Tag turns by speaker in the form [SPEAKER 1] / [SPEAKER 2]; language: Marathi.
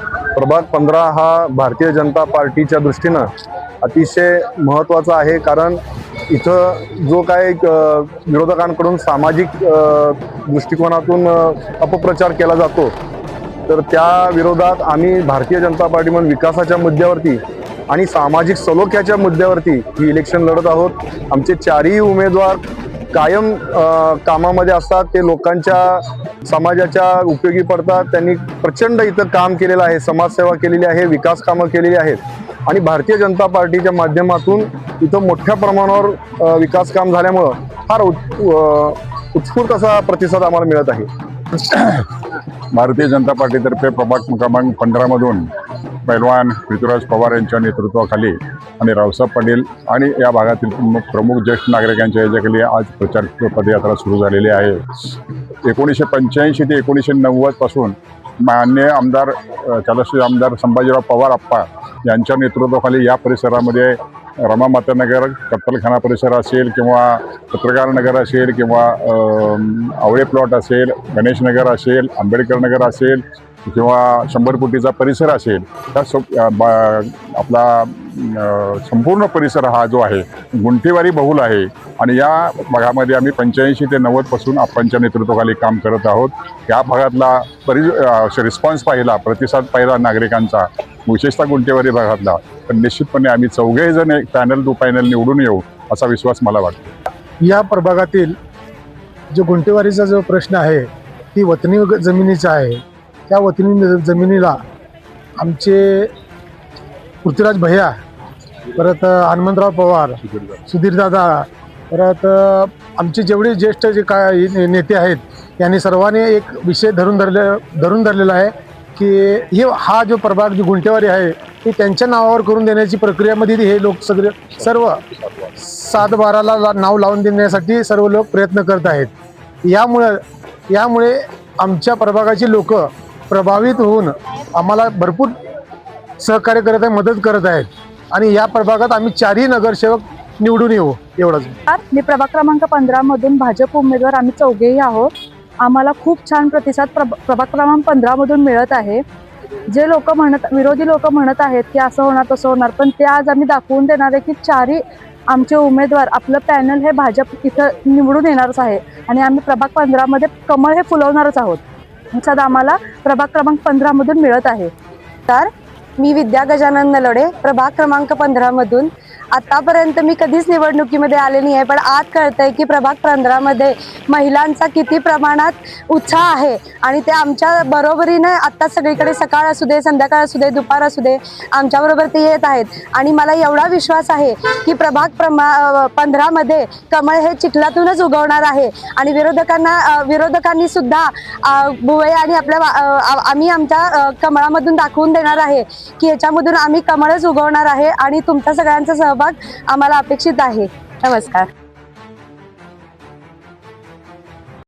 [SPEAKER 1] प्रभाग पंधरा हा भारतीय जनता पार्टीच्या दृष्टीनं अतिशय महत्त्वाचा आहे कारण इथं जो काय विरोधकांकडून सामाजिक दृष्टिकोनातून अपप्रचार केला जातो तर त्या विरोधात आम्ही भारतीय जनता पार्टी म्हणून विकासाच्या मुद्द्यावरती आणि सामाजिक सलोख्याच्या मुद्द्यावरती ही इलेक्शन लढत आहोत. आमचे चारही उमेदवार कायम कामामध्ये असतात ते लोकांच्या समाजाच्या उपयोगी पडतात त्यांनी प्रचंड इथं काम केलेलं आहे समाजसेवा केलेली आहे विकास कामं केलेली आहेत. आणि भारतीय जनता पार्टीच्या माध्यमातून इथं मोठ्या प्रमाणावर विकास काम झाल्यामुळं फार उत्- उत्स्फूर्त असा प्रतिसाद आम्हाला मिळत आहे.
[SPEAKER 2] भारतीय जनता पार्टीतर्फे प्रभाग क्रमांक पंधरामधून पैलवान ऋतुराज पवार यांच्या नेतृत्वाखाली आणि रावसाहेब पाटील आणि या भागातील प्रमुख ज्येष्ठ नागरिकांच्या याच्याखाली आज प्रचार पदयात्रा सुरू झालेली आहे. एकोणीसशे पंच्याऐंशी ते एकोणीसशे नव्वदपासून मान्य आमदार चालश्री आमदार संभाजीराव पवार आप्पा यांच्या नेतृत्वाखाली या परिसरामध्ये रमामातानगर कत्तलखाना परिसर असेल किंवा पत्रकार नगर असेल किंवा आवळे प्लॉट असेल गणेश नगर असेल आंबेडकर नगर असेल किंवा शंभर फुटीचा परिसर असेल त्या सो बा- आपला संपूर्ण परिसर हा जो आहे गुंठेवारी बहुल आहे. आणि या भागामध्ये आम्ही पंच्याऐंशी ते नव्वदपासून आपणच्या नेतृत्वाखाली काम करत आहोत. या भागातला परि रिस्पॉन्स पाहिला प्रतिसाद पाहिला नागरिकांचा विशेषतः गुंटेवारी भागातला. तर निश्चितपणे आम्ही चौघे जण एक पॅनल टू पॅनल निवडून येऊ असा विश्वास मला वाटतो.
[SPEAKER 3] या प्रभागातील जो गुंटेवारीचा जो प्रश्न आहे ती वतनी ग- जमिनीचा आहे. त्या वतनी जमिनीला आमचे पृथ्वीराज भैया परत हनुमंतराव पवार सुधीरदादा परत आमचे जेवढे ज्येष्ठ जे काय नेते आहेत यांनी सर्वांनी एक विषय धरून धरले धरून धरलेला आहे. की हे हा जो प्रभाग जी गुंटेवारी आहे ती त्यांच्या नावावर करून देण्याची प्रक्रियामध्ये हे लोक सगळे सर्व सात बाराला ला- नाव लावून देण्यासाठी सर्व लोक प्रयत्न करत आहेत. यामुळं यामुळे आमच्या प्रभागाची लोक प्रभावित होऊन आम्हाला भरपूर सहकार्य करत आहे मदत करत आहेत आणि या प्रभागात आम्ही चारही नगरसेवक निवडून येऊ एवढंच.
[SPEAKER 4] मी प्रभाग क्रमांक पंधरामधून भाजप उमेदवार आम्ही चौघेही आहोत. आम्हाला खूप छान प्रतिसाद प्रभ प्रभाग क्रमांक पंधरामधून मिळत आहे. जे लोक म्हणत विरोधी लोक म्हणत आहेत की असं होणार तसं होणार पण ते आज आम्ही दाखवून देणार आहे की चारही आमचे उमेदवार आपलं पॅनल हे भाजप इथं निवडून येणारच आहे. आणि आम्ही प्रभाग पंधरामध्ये कमळ हे फुलवणारच आहोत. सद आम्हाला प्रभाग क्रमांक पंधरामधून मिळत आहे.
[SPEAKER 5] तर मी विद्या गजानन नलोडे प्रभाग क्रमांक पंधरामधून आतापर्यंत मी कधीच निवडणुकीमध्ये आले नाही आहे पण आज कळतंय की प्रभाग पंधरामध्ये महिलांचा किती प्रमाणात उत्साह आहे. आणि ते आमच्या बरोबरीनं आत्ता सगळीकडे सकाळ असू दे संध्याकाळ असू दे दुपार असू दे आमच्याबरोबर ते येत आहेत. आणि मला एवढा विश्वास आहे की प्रभाग प्रमा पंधरामध्ये कमळ हे चिखलातूनच उगवणार आहे. आणि विरोधकांना विरोधकांनी सुद्धा अ, आणि आपल्या वा- आम्ही आमच्या कमळामधून दाखवून देणार आहे की याच्यामधून आम्ही कमळच उगवणार आहे. आणि तुमच्या सगळ्यांचा सहभाग आम्हाला अपेक्षित आहे. नमस्कार.